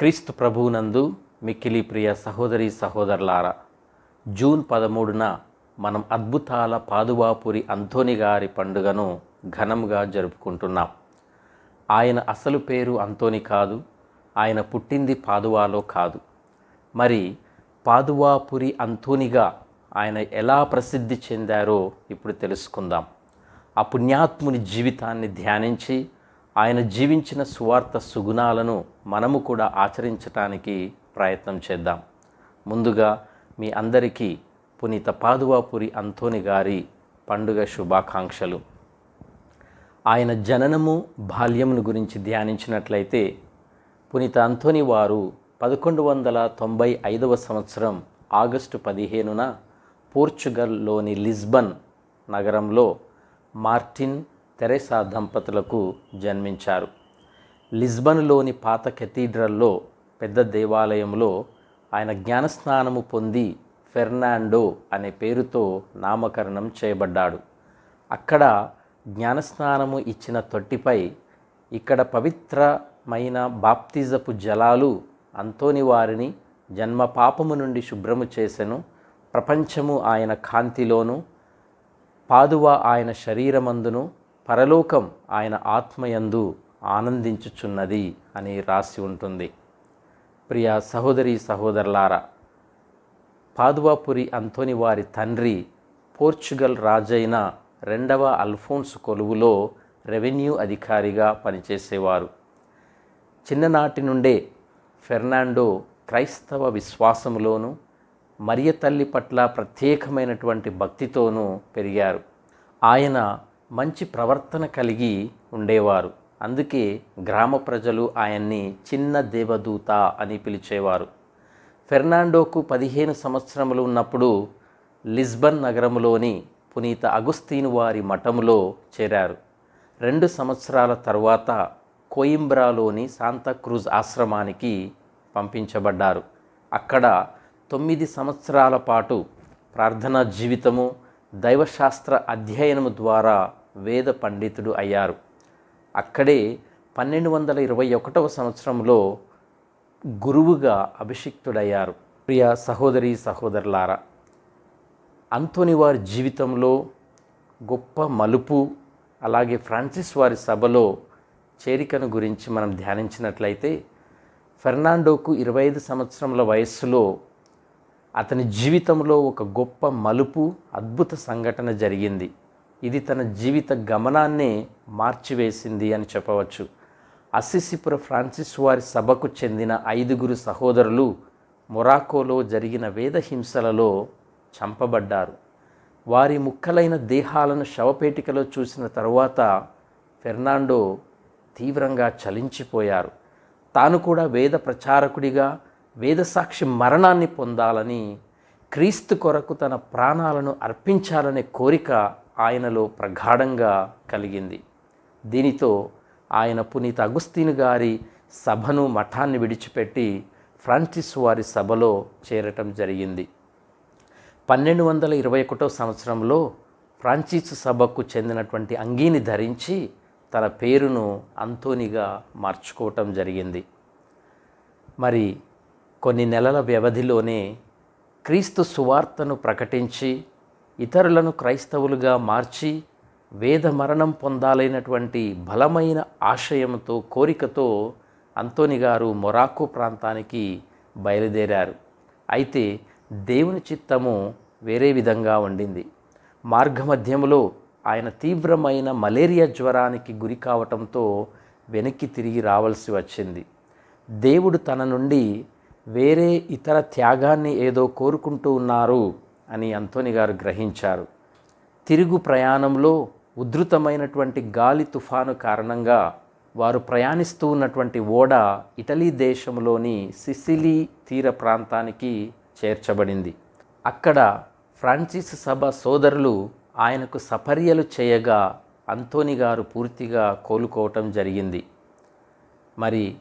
క్రీస్తు ప్రభువునందు మిక్కిలి ప్రియ సహోదరి సహోదరులారా జూన్ పదమూడున మనం అద్భుతాల పాదువాపురి అంథోని గారి పండుగను ఘనంగా జరుపుకుంటున్నాం. ఆయన అసలు పేరు అంతోని కాదు ఆయన పుట్టింది పాదువాలో కాదు. మరి పాదువాపురి అంతోనిగా ఆయన ఎలా ప్రసిద్ధి చెందారో ఇప్పుడు తెలుసుకుందాం. ఆ పుణ్యాత్ముని జీవితాన్ని ధ్యానించి ఆయన జీవించిన సువార్త సుగుణాలను మనము కూడా ఆచరించటానికి ప్రయత్నం చేద్దాం. ముందుగా మీ అందరికీ పునీత పాదువాపురి అంతోని గారి పండుగ శుభాకాంక్షలు. ఆయన జననము బాల్యమును గురించి ధ్యానించినట్లయితే పునీత అంతోని వారు పదకొండు వందల తొంభై ఐదవ సంవత్సరం ఆగస్టు పదిహేనున పోర్చుగల్లోని లిస్బన్ నగరంలో మార్టిన్ తెరెసా దంపతులకు జన్మించారు. లిస్బన్లోని పాత కెథీడ్రల్లో పెద్ద దేవాలయంలో ఆయన జ్ఞానస్నానము పొంది ఫెర్నాండో అనే పేరుతో నామకరణం చేయబడ్డాడు. అక్కడ జ్ఞానస్నానము ఇచ్చిన తొట్టిపై ఇక్కడ పవిత్రమైన బాప్తిజపు జలాలు అంతోని వారిని జన్మ పాపము నుండి శుభ్రము చేసెను. ప్రపంచము ఆయన కాంతిలోను పాదువ ఆయన శరీరమందును పరలోకం ఆయన ఆత్మయందు ఆనందించుచున్నది అని రాసి ఉంటుంది. ప్రియ సహోదరి సహోదరులారా పాదువాపురి అంతోని వారి తండ్రి పోర్చుగల్ రాజైన రెండవ అల్ఫోన్స్ కొలువులో రెవెన్యూ అధికారిగా పనిచేసేవారు. చిన్ననాటి నుండే ఫెర్నాండో క్రైస్తవ విశ్వాసంలోనూ మరియ తల్లి పట్ల ప్రత్యేకమైనటువంటి భక్తితోనూ పెరిగారు. ఆయన మంచి ప్రవర్తన కలిగి ఉండేవారు. అందుకే గ్రామ ప్రజలు ఆయన్ని చిన్న దేవదూత అని పిలిచేవారు. ఫెర్నాండోకు పదిహేను సంవత్సరములు ఉన్నప్పుడు లిస్బన్ నగరంలోని పునీత అగుస్తీను వారి మఠములో చేరారు. రెండు సంవత్సరాల తరువాత కోయింబ్రాలోని శాంతాక్రూజ్ ఆశ్రమానికి పంపించబడ్డారు. అక్కడ తొమ్మిది సంవత్సరాల పాటు ప్రార్థనా జీవితము దైవశాస్త్ర అధ్యయనము ద్వారా వేద పండితుడు అయ్యారు. అక్కడే పన్నెండు వందల ఇరవై ఒకటవ సంవత్సరంలో గురువుగా అభిషిక్తుడయ్యారు. ప్రియ సహోదరి సహోదరులారా అంతోని వారి జీవితంలో గొప్ప మలుపు అలాగే ఫ్రాన్సిస్ వారి సభలో చేరికను గురించి మనం ధ్యానించినట్లయితే ఫెర్నాండోకు ఇరవై ఐదు సంవత్సరముల వయస్సులో అతని జీవితంలో ఒక గొప్ప మలుపు అద్భుత సంఘటన జరిగింది. ఇది తన జీవిత గమనాన్నే మార్చివేసింది అని చెప్పవచ్చు. అసిసిపుర ఫ్రాన్సిస్ వారి సభకు చెందిన ఐదుగురు సహోదరులు మొరాకోలో జరిగిన వేద హింసలలో చంపబడ్డారు. వారి ముక్కలైన దేహాలను శవపేటికలో చూసిన తరువాత ఫెర్నాండో తీవ్రంగా చలించిపోయారు. తాను కూడా వేద ప్రచారకుడిగా వేదసాక్షి మరణాన్ని పొందాలని క్రీస్తు కొరకు తన ప్రాణాలను అర్పించాలనే కోరిక ఆయనలో ప్రగాఢంగా కలిగింది. దీనితో ఆయన పునీత అగుస్తీని గారి సభను మఠాన్ని విడిచిపెట్టి ఫ్రాన్సిస్ వారి సభలో చేరటం జరిగింది. పన్నెండు వందల ఇరవై ఒకటో సంవత్సరంలో ఫ్రాన్సిస్ సభకు చెందినటువంటి అంగీని ధరించి తన పేరును అంతోనిగా మార్చుకోవటం జరిగింది. మరి కొన్ని నెలల వ్యవధిలోనే క్రీస్తు సువార్తను ప్రకటించి ఇతరులను క్రైస్తవులుగా మార్చి వేద మరణం పొందాలైనటువంటి బలమైన ఆశయంతో కోరికతో అంతోని గారు మొరాకో ప్రాంతానికి బయలుదేరారు. అయితే దేవుని చిత్తము వేరే విధంగా ఉండింది. మార్గమధ్యంలో ఆయన తీవ్రమైన మలేరియా జ్వరానికి గురి కావటంతో వెనక్కి తిరిగి రావాల్సి వచ్చింది. దేవుడు తన నుండి వేరే ఇతర త్యాగాన్ని ఏదో కోరుకుంటూ ఉన్నారు అని అంతోని గారు గ్రహించారు. తిరుగు ప్రయాణంలో ఉధృతమైనటువంటి గాలి తుఫాను కారణంగా వారు ప్రయాణిస్తూ ఉన్నటువంటి ఓడ ఇటలీ దేశంలోని సిసిలీ తీర ప్రాంతానికి చేర్చబడింది. అక్కడ ఫ్రాన్సిస్ సభ సోదరులు ఆయనకు సపర్యలు చేయగా అంతోని గారు పూర్తిగా కోలుకోవటం జరిగింది. మరి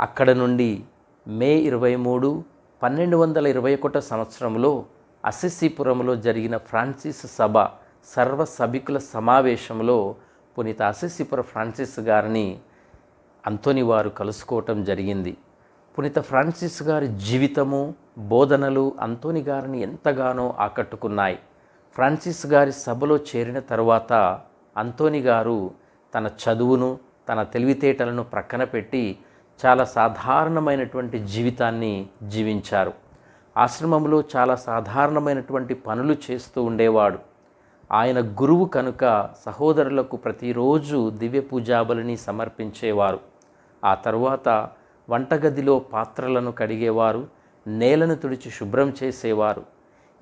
అక్కడ నుండి మే ఇరవై మూడు పన్నెండు వందల ఇరవై ఒకటో సంవత్సరంలో అసిసిపురంలో జరిగిన ఫ్రాన్సిస్ సభ సర్వ సభికుల సమావేశంలో పునీత అసిసిపుర ఫ్రాన్సిస్ గారిని అంతోని వారు కలుసుకోవటం జరిగింది. పునీత ఫ్రాన్సిస్ గారి జీవితము బోధనలు అంతోని గారిని ఎంతగానో ఆకట్టుకున్నాయి. ఫ్రాన్సిస్ గారి సభలో చేరిన తరువాత అంతోని గారు తన చదువును తన తెలివితేటలను ప్రక్కన పెట్టి చాలా సాధారణమైనటువంటి జీవితాన్ని జీవించారు. ఆశ్రమంలో చాలా సాధారణమైనటువంటి పనులు చేస్తూ ఉండేవాడు. ఆయన గురువు కనుక సహోదరులకు ప్రతిరోజు దివ్య పూజాబలిని సమర్పించేవారు. ఆ తరువాత వంటగదిలో పాత్రలను కడిగేవారు నేలను తుడిచి శుభ్రం చేసేవారు.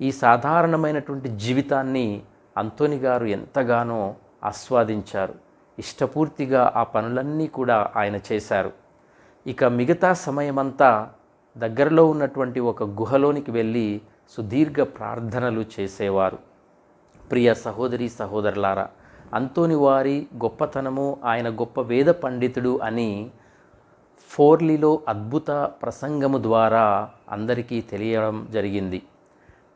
ఈ సాధారణమైనటువంటి జీవితాన్ని అంతోని గారు ఎంతగానో ఆస్వాదించారు. ఇష్టపూర్తిగా ఆ పనులన్నీ కూడా ఆయన చేశారు. ఇక మిగతా సమయమంతా దగ్గరలో ఉన్నటువంటి ఒక గుహలోనికి వెళ్ళి సుదీర్ఘ ప్రార్థనలు చేసేవారు. ప్రియ సహోదరి సహోదరులారా అంతోని వారి గొప్పతనము ఆయన గొప్ప వేద పండితుడు అని ఫోర్లీలో అద్భుత ప్రసంగము ద్వారా అందరికీ తెలియడం జరిగింది.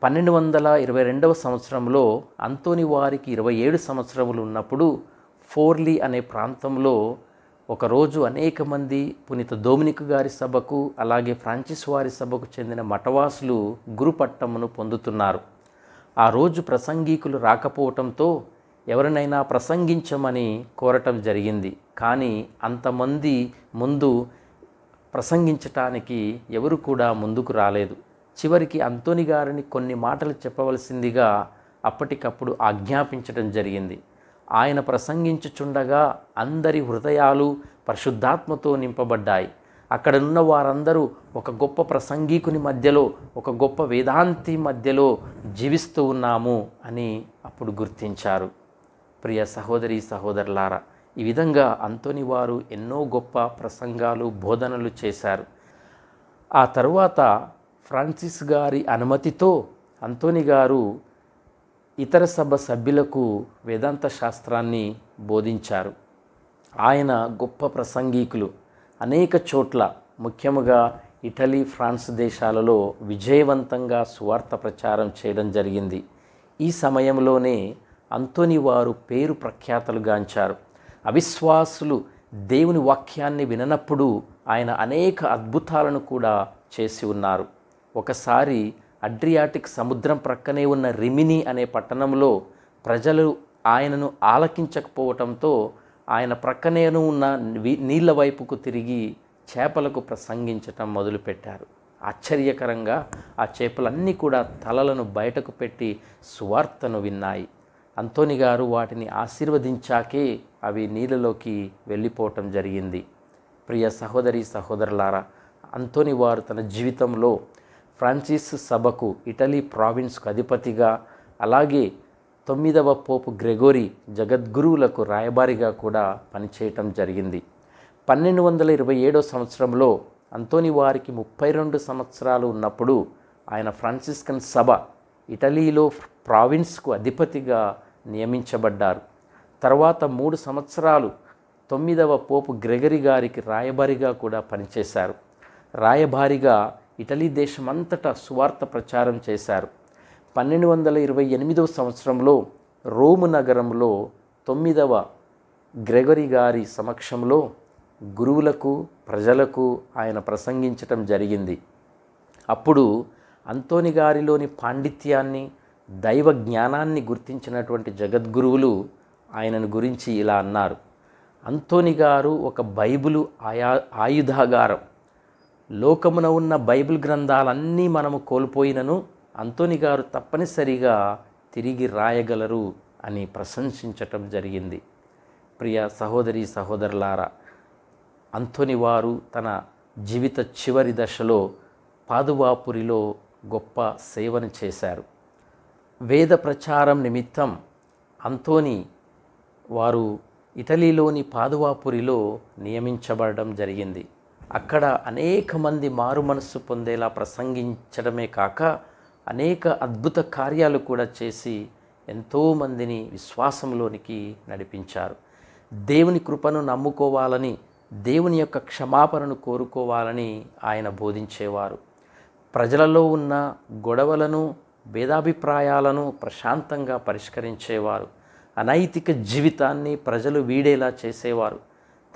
పన్నెండు వందల ఇరవై రెండవ సంవత్సరంలో అంతోని వారికి ఇరవై ఏడు సంవత్సరములు ఉన్నప్పుడు ఫోర్లీ అనే ప్రాంతంలో ఒకరోజు అనేక మంది పునీత దోమినిక్ గారి సభకు అలాగే ఫ్రాన్సిస్ వారి సభకు చెందిన మఠవాసులు గురుపట్టమును పొందుతున్నారు. ఆ రోజు ప్రసంగికులు రాకపోవటంతో ఎవరినైనా ప్రసంగించమని కోరటం జరిగింది. కానీ అంతమంది ముందు ప్రసంగించటానికి ఎవరు కూడా ముందుకు రాలేదు. చివరికి అంతోని గారిని కొన్ని మాటలు చెప్పవలసిందిగా అప్పటికప్పుడు ఆజ్ఞాపించడం జరిగింది. ఆయన ప్రసంగించుచుండగా అందరి హృదయాలు పరిశుద్ధాత్మతో నింపబడ్డాయి. అక్కడున్న వారందరూ ఒక గొప్ప ప్రసంగికుని మధ్యలో ఒక గొప్ప వేదాంతి మధ్యలో జీవిస్తూ ఉన్నాము అని అప్పుడు గుర్తించారు. ప్రియ సహోదరి సహోదరులారా ఈ విధంగా అంతోని వారు ఎన్నో గొప్ప ప్రసంగాలు బోధనలు చేశారు. ఆ తరువాత ఫ్రాన్సిస్ గారి అనుమతితో అంతోని గారు ఇతర సభ సభ్యులకు వేదాంత శాస్త్రాన్ని బోధించారు. ఆయన గొప్ప ప్రసంగికులు. అనేక చోట్ల ముఖ్యముగా ఇటలీ ఫ్రాన్స్ దేశాలలో విజయవంతంగా సువార్త ప్రచారం చేయడం జరిగింది. ఈ సమయంలోనే అంతోని వారు పేరు ప్రఖ్యాతలుగాంచారు అవిశ్వాసులు దేవుని వాక్యాన్ని విననప్పుడు ఆయన అనేక అద్భుతాలను కూడా చేసి ఉన్నారు. ఒకసారి అడ్రియాటిక్ సముద్రం ప్రక్కనే ఉన్న రిమిని అనే పట్టణంలో ప్రజలు ఆయనను ఆలకించకపోవటంతో ఆయన ప్రక్కనేను ఉన్న నీళ్ళ వైపుకు తిరిగి చేపలకు ప్రసంగించటం మొదలుపెట్టారు. ఆశ్చర్యకరంగా ఆ చేపలన్నీ కూడా తలలను బయటకు పెట్టి సువార్తను విన్నాయి. అంతోని గారు వాటిని ఆశీర్వదించాకే అవి నీళ్ళలోకి వెళ్ళిపోవటం జరిగింది. ప్రియ సహోదరి సహోదరులారా అంతోని వారు తన జీవితంలో ఫ్రాన్సిస్ సభకు ఇటలీ ప్రావిన్స్కు అధిపతిగా అలాగే తొమ్మిదవ పోపు గ్రెగోరీ జగద్గురువులకు రాయబారిగా కూడా పనిచేయటం జరిగింది. పన్నెండు వందల ఇరవై ఏడో సంవత్సరంలో అంతోని వారికి ముప్పై రెండు సంవత్సరాలు ఉన్నప్పుడు ఆయన ఫ్రాన్సిస్కన్ సభ ఇటలీలో ప్రావిన్స్కు అధిపతిగా నియమించబడ్డారు. తర్వాత మూడు సంవత్సరాలు తొమ్మిదవ పోపు గ్రెగరీ గారికి రాయబారిగా కూడా పనిచేశారు. రాయబారిగా ఇటలీ దేశమంతటా సువార్త ప్రచారం చేశారు. పన్నెండు వందల ఇరవై ఎనిమిదవ సంవత్సరంలో రోము నగరంలో తొమ్మిదవ గ్రెగరీ గారి సమక్షంలో గురువులకు ప్రజలకు ఆయన ప్రసంగించటం జరిగింది. అప్పుడు అంతోని గారిలోని పాండిత్యాన్ని దైవ జ్ఞానాన్ని గుర్తించినటువంటి జగద్గురువులు ఆయనను గురించి ఇలా అన్నారు. అంతోని గారు ఒక బైబులు ఆయా ఆయుధాగారం లోకమున ఉన్న బైబిల్ గ్రంథాలన్నీ మనము కోల్పోయినను అంతోని గారు తప్పనిసరిగా తిరిగి రాయగలరు అని ప్రశంసించటం జరిగింది. ప్రియ సహోదరి సహోదరులారా అంతోని వారు తన జీవిత చివరి దశలో పాదువాపురిలో గొప్ప సేవను చేశారు. వేద ప్రచారం నిమిత్తం అంతోని వారు ఇటలీలోని పాదువాపురిలో నియమించబడడం జరిగింది. అక్కడ అనేక మంది మారు మనస్సు పొందేలా ప్రసంగించడమే కాక అనేక అద్భుత కార్యాలు కూడా చేసి ఎంతోమందిని విశ్వాసంలోనికి నడిపించారు. దేవుని కృపను నమ్ముకోవాలని దేవుని యొక్క క్షమాపణను కోరుకోవాలని ఆయన బోధించేవారు. ప్రజలలో ఉన్న గొడవలను భేదాభిప్రాయాలను ప్రశాంతంగా పరిష్కరించేవారు. అనైతిక జీవితాన్ని ప్రజలు వీడేలా చేసేవారు.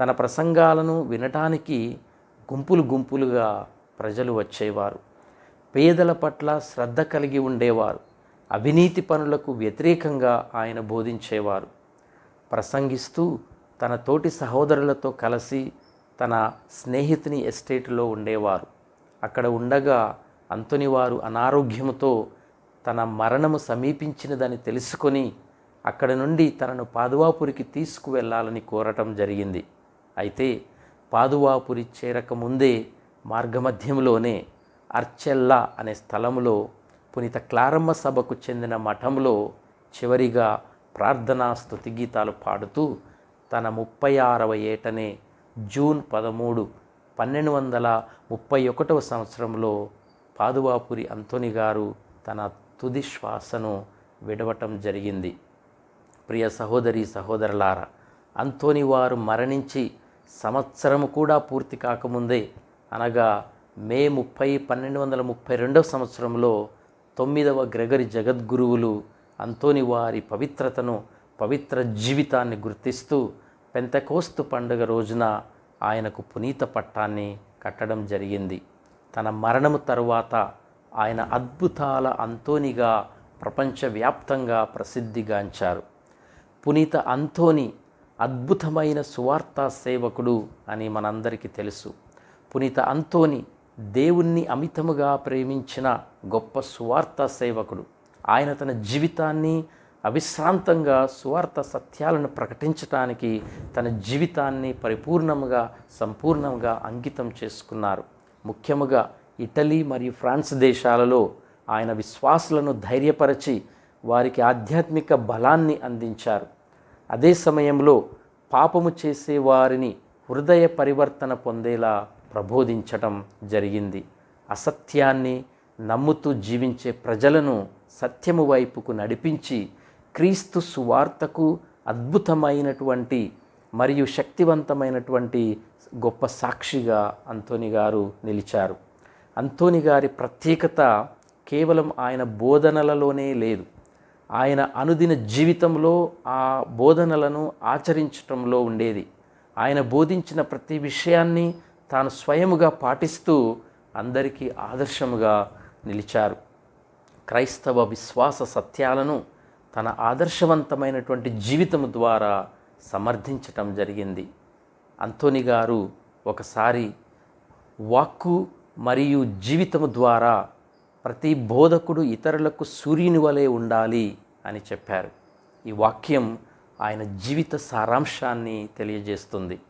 తన ప్రసంగాలను వినటానికి గుంపులు గుంపులుగా ప్రజలు వచ్చేవారు. పేదల పట్ల శ్రద్ధ కలిగి ఉండేవారు. అవినీతి పనులకు వ్యతిరేకంగా ఆయన బోధించేవారు. ప్రసంగిస్తూ తన తోటి సహోదరులతో కలిసి తన స్నేహితుని ఎస్టేట్లో ఉండేవారు. అక్కడ ఉండగా అంతుని వారు అనారోగ్యముతో తన మరణము సమీపించినదని తెలుసుకొని అక్కడ నుండి తనను పాదువాపురికి తీసుకువెళ్ళాలని కోరటం జరిగింది. అయితే పాదువాపురి చేరకముందే మార్గమధ్యంలోనే అర్చెల్లా అనే స్థలంలో పునీత క్లారమ్మ సభకు చెందిన మఠంలో చివరిగా ప్రార్థనా స్తుతి గీతాలు పాడుతూ తన ముప్పై ఆరవ ఏటనే జూన్ పదమూడు పన్నెండు వందల ముప్పై ఒకటవ సంవత్సరంలో పాదువాపురి అంతోని గారు తన తుది శ్వాసను విడవటం జరిగింది. ప్రియ సహోదరి సహోదరులారా అంతోని వారు మరణించి సంవత్సరము కూడా పూర్తి కాకముందే అనగా మే ముప్పై పన్నెండు వందల ముప్పై రెండవ సంవత్సరంలో తొమ్మిదవ గ్రెగరి జగద్గురువులు అంతోని వారి పవిత్రతను పవిత్ర జీవితాన్ని గుర్తిస్తూ పెంతకోస్తు పండుగ రోజున ఆయనకు పునీత పట్టాన్ని కట్టడం జరిగింది. తన మరణము తరువాత ఆయన అద్భుతాల అంతోనిగా ప్రపంచవ్యాప్తంగా ప్రసిద్ధిగాంచారు. పునీత అంతోని అద్భుతమైన సువార్తా సేవకుడు అని మనందరికీ తెలుసు. పునీత అంతోని దేవుణ్ణి అమితముగా ప్రేమించిన గొప్ప సువార్త సేవకుడు. ఆయన తన జీవితాన్ని అవిశ్రాంతంగా సువార్త సత్యాలను ప్రకటించటానికి తన జీవితాన్ని పరిపూర్ణముగా సంపూర్ణంగా అంకితం చేసుకున్నారు. ముఖ్యముగా ఇటలీ మరియు ఫ్రాన్స్ దేశాలలో ఆయన విశ్వాసులను ధైర్యపరచి వారికి ఆధ్యాత్మిక బలాన్ని అందించారు. అదే సమయంలో పాపము చేసే వారిని హృదయ పరివర్తన పొందేలా ప్రబోధించటం జరిగింది. అసత్యాన్ని నమ్ముతూ జీవించే ప్రజలను సత్యము వైపుకు నడిపించి క్రీస్తు సువార్తకు అద్భుతమైనటువంటి మరియు శక్తివంతమైనటువంటి గొప్ప సాక్షిగా అంతోని గారు నిలిచారు. అంతోని గారి ప్రత్యేకత కేవలం ఆయన బోధనలలోనే లేదు. ఆయన అనుదిన జీవితంలో ఆ బోధనలను ఆచరించటంలో ఉండేది. ఆయన బోధించిన ప్రతి విషయాన్ని తాను స్వయముగా పాటిస్తూ అందరికీ ఆదర్శముగా నిలిచారు. క్రైస్తవ విశ్వాస సత్యాలను తన ఆదర్శవంతమైనటువంటి జీవితం ద్వారా సమర్థించటం జరిగింది. అంతోని గారు ఒకసారి వాక్కు మరియు జీవితము ద్వారా ప్రతి బోధకుడు ఇతరులకు సూర్యుని వలె ఉండాలి అని చెప్పారు. ఈ వాక్యం ఆయన జీవిత సారాంశాన్ని తెలియజేస్తుంది.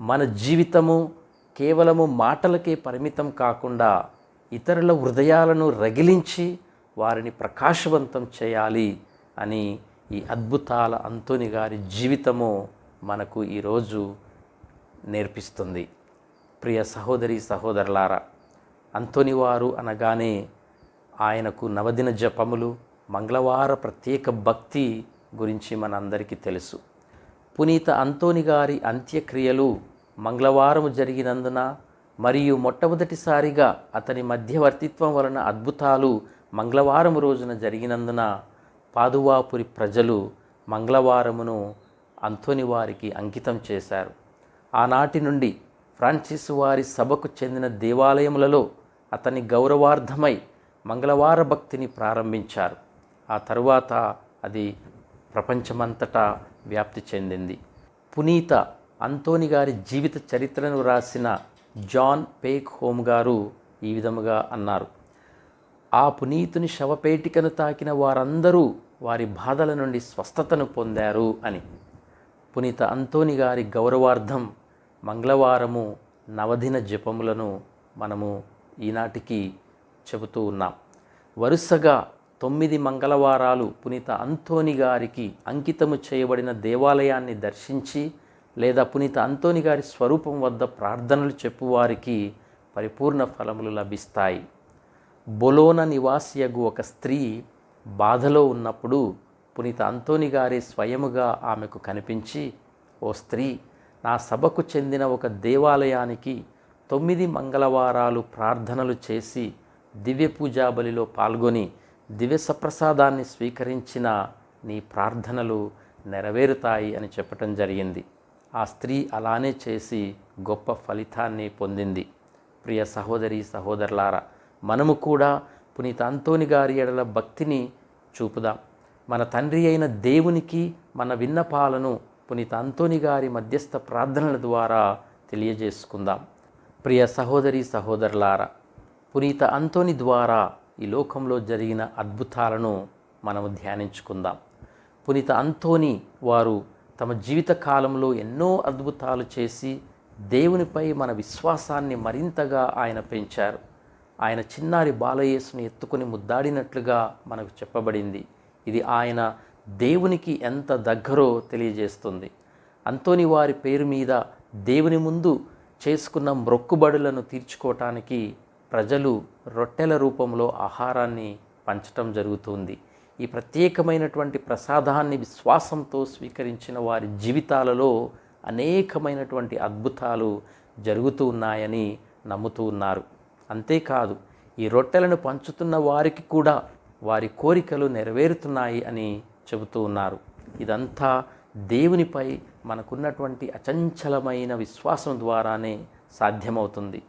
మన జీవితము కేవలము మాటలకే పరిమితం కాకుండా ఇతరుల హృదయాలను రగిలించి వారిని ప్రకాశవంతం చేయాలి అని ఈ అద్భుతాల అంతోని గారి జీవితము మనకు ఈరోజు నేర్పిస్తుంది. ప్రియ సహోదరి సహోదరులారా అంతోనివారు అనగానే ఆయనకు నవదిన జపములు మంగళవార ప్రత్యేక భక్తి గురించి మనందరికీ తెలుసు. పునీత అంతోని గారి అంత్యక్రియలు మంగళవారం జరిగినందున మరియు మొట్టమొదటిసారిగా అతని మధ్యవర్తిత్వం వలన అద్భుతాలు మంగళవారం రోజున జరిగినందున పాదువాపురి ప్రజలు మంగళవారమును అంతోని వారికి అంకితం చేశారు. ఆనాటి నుండి ఫ్రాన్సిస్ వారి సభకు చెందిన దేవాలయములలో అతని గౌరవార్థమై మంగళవార భక్తిని ప్రారంభించారు. ఆ తరువాత అది ప్రపంచమంతటా వ్యాప్తి చెందింది. పునీత అంతోని గారి జీవిత చరిత్రను రాసిన జాన్ పేక్ హోమ్ గారు ఈ విధముగా అన్నారు. ఆ పునీతుని శవపేటికను తాకిన వారందరూ వారి బాధల నుండి స్వస్థతను పొందారు అని. పునీత అంతోని గారి గౌరవార్థం మంగళవారము నవదిన జపములను మనము ఈనాటికి చెబుతూ ఉన్నాం. వరుసగా తొమ్మిది మంగళవారాలు పునీత అంతోని గారికి అంకితము చేయబడిన దేవాలయాన్ని దర్శించి లేదా పునీత అంతోని గారి స్వరూపం వద్ద ప్రార్థనలు చెప్పువారికి పరిపూర్ణ ఫలములు లభిస్తాయి. బొలోన నివాసియగు ఒక స్త్రీ బాధలో ఉన్నప్పుడు పునీత అంతోని గారి స్వయముగా ఆమెకు కనిపించి ఓ స్త్రీ నా సభకు చెందిన ఒక దేవాలయానికి తొమ్మిది మంగళవారాలు ప్రార్థనలు చేసి దివ్య పూజా బలిలో పాల్గొని దివ్య సప్రసాదాన్ని స్వీకరించిన నీ ప్రార్థనలు నెరవేరుతాయి అని చెప్పటం జరిగింది. ఆ స్త్రీ అలానే చేసి గొప్ప ఫలితాన్ని పొందింది. ప్రియ సహోదరి సహోదరులారా మనము కూడా పునీత అంతోని గారి ఎడల భక్తిని చూపుదాం. మన తండ్రి అయిన దేవునికి మన విన్నపాలను పునీత అంతోని గారి మధ్యస్థ ప్రార్థనల ద్వారా తెలియజేసుకుందాం. ప్రియ సహోదరి సహోదరులారా పునీత అంతోని ద్వారా ఈ లోకంలో జరిగిన అద్భుతాలను మనము ధ్యానించుకుందాం. పునీత అంతోని వారు తమ జీవిత కాలంలో ఎన్నో అద్భుతాలు చేసి దేవునిపై మన విశ్వాసాన్ని మరింతగా ఆయన పెంచారు. ఆయన చిన్నారి బాలయేసుని ఎత్తుకొని ముద్దాడినట్లుగా మనకు చెప్పబడింది. ఇది ఆయన దేవునికి ఎంత దగ్గరో తెలియజేస్తుంది. అంతోని వారి పేరు మీద దేవుని ముందు చేసుకున్న మ్రొక్కుబడులను తీర్చుకోవటానికి ప్రజలు రొట్టెల రూపంలో ఆహారాన్ని పంచటం జరుగుతుంది. ఈ ప్రత్యేకమైనటువంటి ప్రసాదాన్ని విశ్వాసంతో స్వీకరించిన వారి జీవితాలలో అనేకమైనటువంటి అద్భుతాలు జరుగుతూ ఉన్నాయని నమ్ముతూ ఉన్నారు. అంతేకాదు ఈ రొట్టెలను పంచుతున్న వారికి కూడా వారి కోరికలు నెరవేరుతున్నాయి అని చెబుతూ ఉన్నారు. ఇదంతా దేవునిపై మనకున్నటువంటి అచంచలమైన విశ్వాసం ద్వారానే సాధ్యమవుతుంది.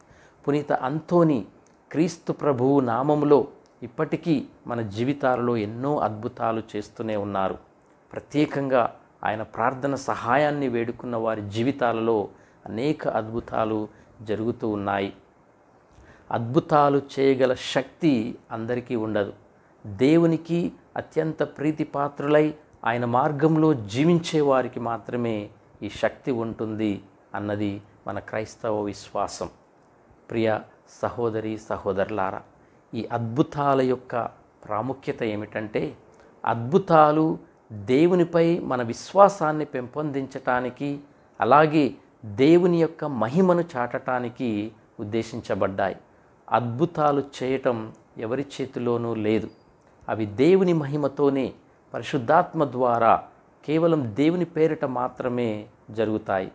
పునీత అంతోని క్రీస్తు ప్రభువు నామములో ఇప్పటికీ మన జీవితాలలో ఎన్నో అద్భుతాలు చేస్తూనే ఉన్నారు. ప్రత్యేకంగా ఆయన ప్రార్థన సహాయాన్ని వేడుకున్న వారి జీవితాలలో అనేక అద్భుతాలు జరుగుతూ ఉన్నాయి. అద్భుతాలు చేయగల శక్తి అందరికీ ఉండదు. దేవునికి అత్యంత ప్రీతిపాత్రులై ఆయన మార్గంలో జీవించే వారికి మాత్రమే ఈ శక్తి ఉంటుంది అన్నది మన క్రైస్తవ విశ్వాసం. ప్రియ సహోదరి సహోదరులారా ఈ అద్భుతాల యొక్క ప్రాముఖ్యత ఏమిటంటే అద్భుతాలు దేవునిపై మన విశ్వాసాన్ని పెంపొందించటానికి అలాగే దేవుని యొక్క మహిమను చాటటానికి ఉద్దేశించబడ్డాయి. అద్భుతాలు చేయటం ఎవరి చేతిలోనూ లేదు. అవి దేవుని మహిమతోనే పరిశుద్ధాత్మ ద్వారా కేవలం దేవుని పేరిట మాత్రమే జరుగుతాయి.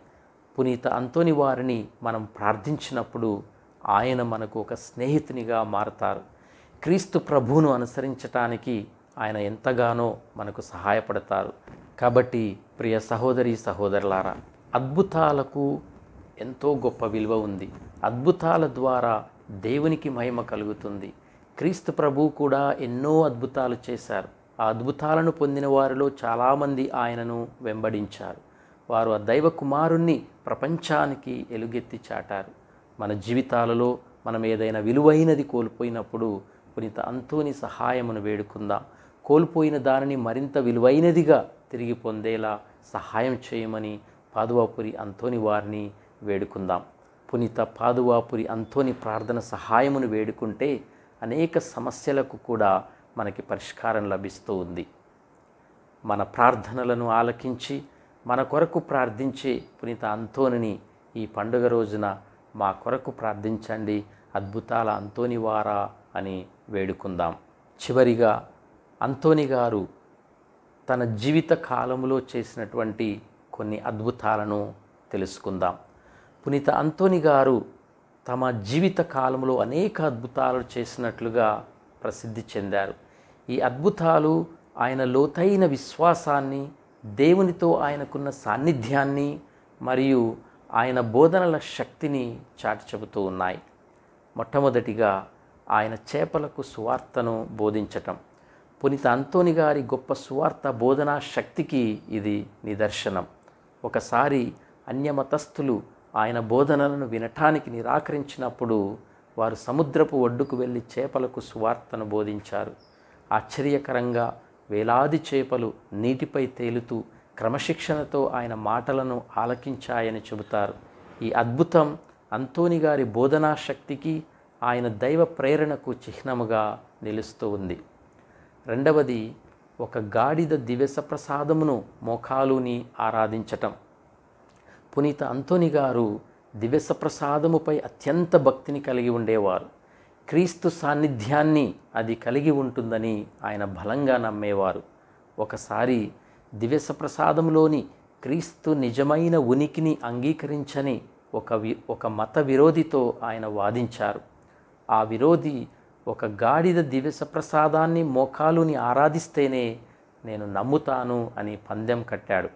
పునీత అంతోని వారిని మనం ప్రార్థించినప్పుడు ఆయన మనకు ఒక స్నేహితునిగా మారతారు. క్రీస్తు ప్రభువును అనుసరించటానికి ఆయన ఎంతగానో మనకు సహాయపడతారు. కాబట్టి ప్రియ సహోదరి సహోదరులారా అద్భుతాలకు ఎంతో గొప్ప విలువ ఉంది. అద్భుతాల ద్వారా దేవునికి మహిమ కలుగుతుంది. క్రీస్తు ప్రభు కూడా ఎన్నో అద్భుతాలు చేశారు. ఆ అద్భుతాలను పొందిన వారిలో చాలామంది ఆయనను వెంబడించారు. వారు ఆ దైవ కుమారుణ్ణి ప్రపంచానికి ఎలుగెత్తి చాటారు. మన జీవితాలలో మనం ఏదైనా విలువైనది కోల్పోయినప్పుడు పునీత అంతోని సహాయమును వేడుకుందాం. కోల్పోయిన దానిని మరింత విలువైనదిగా తిరిగి పొందేలా సహాయం చేయమని పాదువాపురి అంతోని వారిని వేడుకుందాం. పునీత పాదువాపురి అంతోని ప్రార్థన సహాయమును వేడుకుంటే అనేక సమస్యలకు కూడా మనకి పరిష్కారం లభిస్తూ ఉంది. మన ప్రార్థనలను ఆలకించి మన కొరకు ప్రార్థించే పునీత అంతోనిని ఈ పండుగ రోజున మా కొరకు ప్రార్థించండి. అద్భుతాల అంతోని వారా అని వేడుకుందాం. చివరిగా అంతోని గారు తన జీవిత కాలంలో చేసినటువంటి కొన్ని అద్భుతాలను తెలుసుకుందాం. పునీత అంతోని గారు తమ జీవిత కాలంలో అనేక అద్భుతాలు చేసినట్లుగా ప్రసిద్ధి చెందారు. ఈ అద్భుతాలు ఆయన లోతైన విశ్వాసాన్ని దేవునితో ఆయనకున్న సాన్నిధ్యాన్ని మరియు ఆయన బోధనల శక్తిని చాటి చెబుతూ ఉన్నాయి. మొట్టమొదటిగా ఆయన చేపలకు సువార్తను బోధించటం. పునీత అంతోని గారి గొప్ప సువార్త బోధనా శక్తికి ఇది నిదర్శనం. ఒకసారి అన్యమతస్థులు ఆయన బోధనలను వినటానికి నిరాకరించినప్పుడు వారు సముద్రపు ఒడ్డుకు వెళ్ళి చేపలకు సువార్తను బోధించారు. ఆశ్చర్యకరంగా వేలాది చేపలు నీటిపై తేలుతూ క్రమశిక్షణతో ఆయన మాటలను ఆలకించాయని చెబుతారు. ఈ అద్భుతం అంతోని గారి బోధనా శక్తికి ఆయన దైవ ప్రేరణకు చిహ్నముగా నిలుస్తూ ఉంది. రెండవది ఒక గాడిద దివెస ప్రసాదమును మోకాలుని ఆరాధించటం. పునీత అంతోని గారు దివ్యస ప్రసాదముపై అత్యంత భక్తిని కలిగి ఉండేవారు. క్రీస్తు సాన్నిధ్యాన్ని అది కలిగి ఉంటుందని ఆయన బలంగా నమ్మేవారు. ఒకసారి దివ్యస ప్రసాదంలోని క్రీస్తు నిజమైన ఉనికిని అంగీకరించని ఒక వి ఒక మత విరోధితో ఆయన వాదించారు. ఆ విరోధి ఒక గాడిద దివ్యస ప్రసాదాన్ని మోకాలుని ఆరాధిస్తేనే నేను నమ్ముతాను అని పందెం కట్టాడు.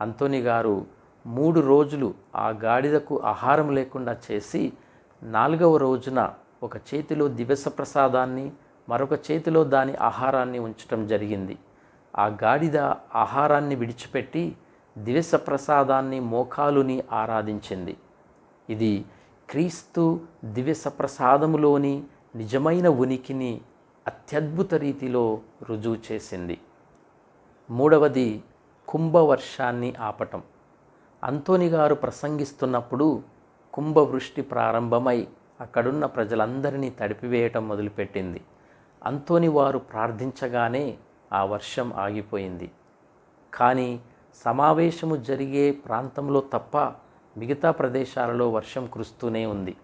అంతోని గారు మూడు రోజులు ఆ గాడిదకు ఆహారం లేకుండా చేసి నాలుగవ రోజున ఒక చేతిలో దివస ప్రసాదాన్ని మరొక చేతిలో దాని ఆహారాన్ని ఉంచటం జరిగింది. ఆ గాడిద ఆహారాన్ని విడిచిపెట్టి దివస ప్రసాదాన్ని మోకాలుని ఆరాధించింది. ఇది క్రీస్తు దివస ప్రసాదములోని నిజమైన ఉనికిని అత్యద్భుత రీతిలో రుజువు చేసింది. మూడవది కుంభవర్షాన్ని ఆపటం. అంతోని గారు ప్రసంగిస్తున్నప్పుడు కుంభవృష్టి ప్రారంభమై అక్కడున్న ప్రజలందరినీ తడిపివేయటం మొదలుపెట్టింది. అంతోని వారు ప్రార్థించగానే ఆ వర్షం ఆగిపోయింది. కానీ సమావేశము జరిగే ప్రాంతంలో తప్ప మిగతా ప్రదేశాలలో వర్షం కురుస్తూనే ఉంది.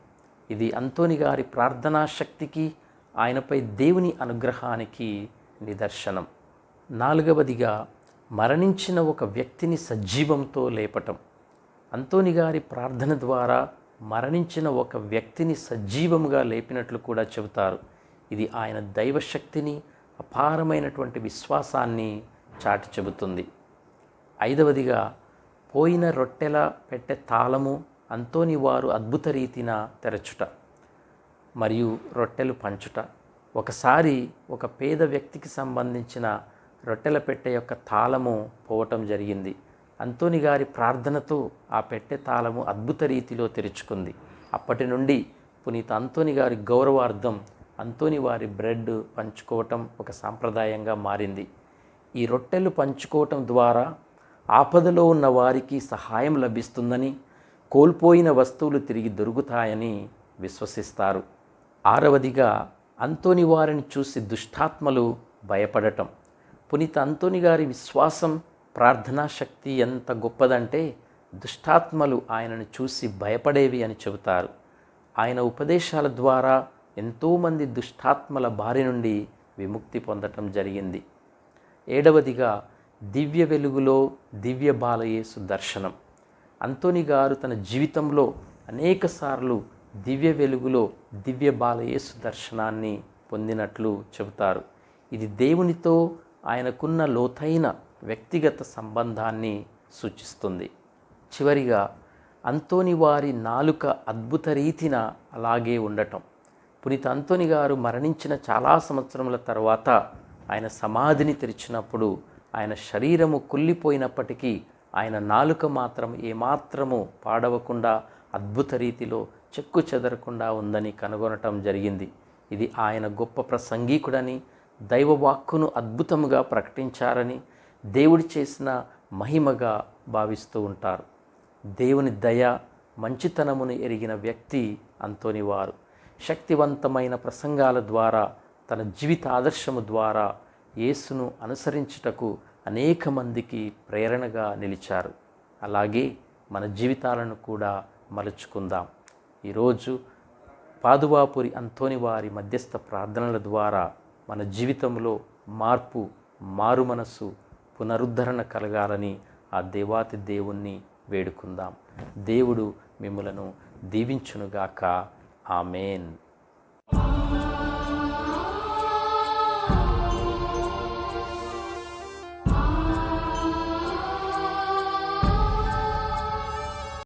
ఇది అంతోని గారి ప్రార్థనా శక్తికి ఆయనపై దేవుని అనుగ్రహానికి నిదర్శనం. నాలుగవదిగా మరణించిన ఒక వ్యక్తిని సజీవంతో లేపటం. అంతోని గారి ప్రార్థన ద్వారా మరణించిన ఒక వ్యక్తిని సజీవముగా లేపినట్లు కూడా చెబుతారు. ఇది ఆయన దైవశక్తిని అపారమైనటువంటి విశ్వాసాన్ని చాటి చెబుతుంది. ఐదవదిగా పోయిన రొట్టెల పెట్టె తాళము అంతోని వారు అద్భుత రీతిన తెరచుట మరియు రొట్టెలు పంచుట. ఒకసారి ఒక పేద వ్యక్తికి సంబంధించిన రొట్టెల పెట్టె యొక్క తాళము పోవటం జరిగింది. అంతోని గారి ప్రార్థనతో ఆ పెట్టె తాళము అద్భుత రీతిలో తెరుచుకుంది. అప్పటి నుండి పునీత అంతోని గారి గౌరవార్థం అంతోని వారి బ్రెడ్ పంచుకోవటం ఒక సాంప్రదాయంగా మారింది. ఈ రొట్టెలు పంచుకోవటం ద్వారా ఆపదలో ఉన్న వారికి సహాయం లభిస్తుందని కోల్పోయిన వస్తువులు తిరిగి దొరుకుతాయని విశ్వసిస్తారు. ఆరవదిగా అంతోని వారిని చూసి దుష్టాత్మలు భయపడటం. పునీత అంతోని గారి విశ్వాసం ప్రార్థనా శక్తి ఎంత గొప్పదంటే దుష్టాత్మలు ఆయనను చూసి భయపడేవి అని చెబుతారు. ఆయన ఉపదేశాల ద్వారా ఎంతోమంది దుష్టాత్మల బారి నుండి విముక్తి పొందటం జరిగింది. ఏడవదిగా దివ్య వెలుగులో దివ్య బాలయేసు దర్శనం. అంతోని గారు తన జీవితంలో అనేకసార్లు దివ్య వెలుగులో దివ్య బాలయేసు దర్శనాన్ని పొందినట్లు చెబుతారు. ఇది దేవునితో ఆయనకున్న లోతైన వ్యక్తిగత సంబంధాన్ని సూచిస్తుంది. చివరిగా అంతోని వారి నాలుక అద్భుత రీతిన అలాగే ఉండటం. పునీత అంతోని గారు మరణించిన చాలా సంవత్సరముల తర్వాత ఆయన సమాధిని తెరిచినప్పుడు ఆయన శరీరము కుళ్ళిపోయినప్పటికీ ఆయన నాలుక మాత్రం ఏమాత్రము పాడవకుండా అద్భుత రీతిలో చెక్కు చెదరకుండా ఉందని కనుగొనటం జరిగింది. ఇది ఆయన గొప్ప ప్రసంగీకుడని దైవవాక్కును అద్భుతముగా ప్రకటించారని దేవుడు చేసిన మహిమగా భావిస్తూ ఉంటారు. దేవుని దయ మంచితనమును ఎరిగిన వ్యక్తి అంతోని వారు. శక్తివంతమైన ప్రసంగాల ద్వారా తన జీవిత ఆదర్శము ద్వారా యేసును అనుసరించుటకు అనేక మందికి ప్రేరణగా నిలిచారు. అలాగే మన జీవితాలను కూడా మలుచుకుందాం. ఈరోజు పాదువాపురి అంతోని వారి మధ్యస్థ ప్రార్థనల ద్వారా మన జీవితంలో మార్పు మారు మనస్సు పునరుద్ధరణ కలగాలని ఆ దేవాతి దేవుణ్ణి వేడుకుందాం. దేవుడు మిమ్మలను దీవించునుగాక. ఆమెన్.